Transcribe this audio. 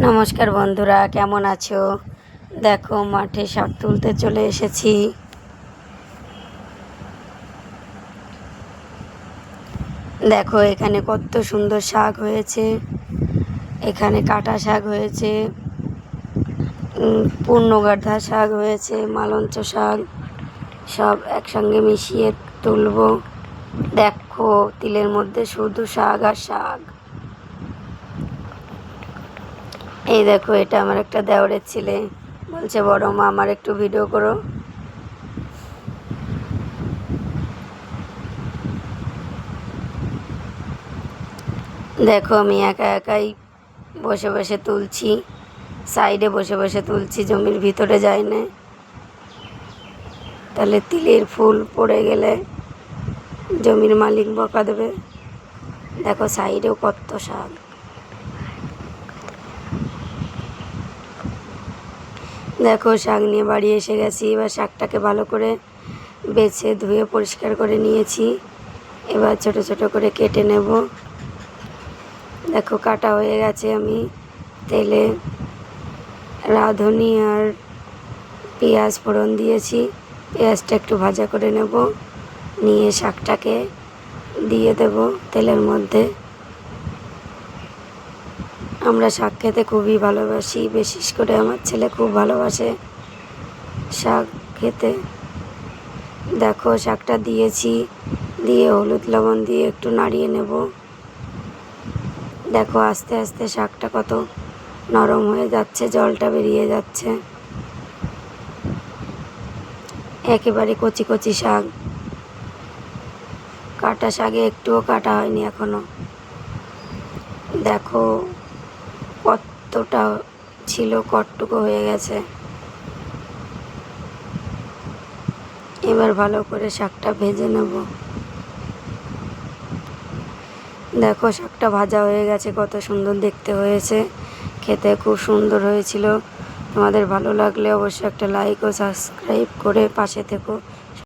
নমস্কার বন্ধুরা কেমন আছো? দেখো মাঠে শাক তুলতে চলে এসেছি। দেখো এখানে কত সুন্দর শাক হয়েছে। এখানে কাটা শাক হয়েছে। উম, পূর্ণগাধা শাক হয়েছে মালঞ্চ শাক। সব একসঙ্গে মিশিয়ে তুলবো। দেখো তিলের মধ্যে শুধু শাক আর শাক। এই দেখো, এটা আমার একটা দেওরের ছেলে। বলছে, বড় মা, আমার একটু ভিডিও করো। দেখো, আমি একা একাই বসে বসে তুলছি। সাইডে বসে বসে তুলছি, জমির ভিতরে যায় না। তাহলে তিলের ফুল পড়ে গেলে জমির মালিক বকা দেবে। দেখো, সাইডেও কত শাক। দেখো, শাক নিয়ে বাড়ি এসে গেছি। এবার শাকটাকে ভালো করে বেছে ধুয়ে পরিষ্কার করে নিয়েছি। এবার ছোট ছোট করে কেটে নেব। দেখো, কাটা হয়ে গেছে আমি। তেলে রাঁধুনি আর পেঁয়াজ ফোড়ন দিয়েছি। পেঁয়াজটা একটু ভাজা করে নেব। নিয়ে শাকটাকে দিয়ে দেব তেলের মধ্যে। আমরা শাক খেতে খুবই ভালোবাসি, বিশেষ করে আমার ছেলে খুব ভালোবাসে শাক খেতে। দেখো, শাকটা দিয়েছি, দিয়ে হলুদ লবণ দিয়ে একটু নাড়িয়ে নেব। দেখো, আস্তে আস্তে শাকটা কত নরম হয়ে যাচ্ছে, জলটা বেরিয়ে যাচ্ছে। একেবারে কচি কচি শাক। কাটা শাকে একটুও কাটা হয়নি এখনও। দেখো কতটা ছিল কটটুকু হয়ে গেছে। এবার ভালো করে শাকটা ভেজে নেব। দেখো, শাকটা ভাজা হয়ে গেছে, কত সুন্দর দেখতে হয়েছে। খেতে খুব সুন্দর হয়েছিল। তোমাদের ভালো লাগলে অবশ্যই একটা লাইক ও সাবস্ক্রাইব করে পাশে থেকো।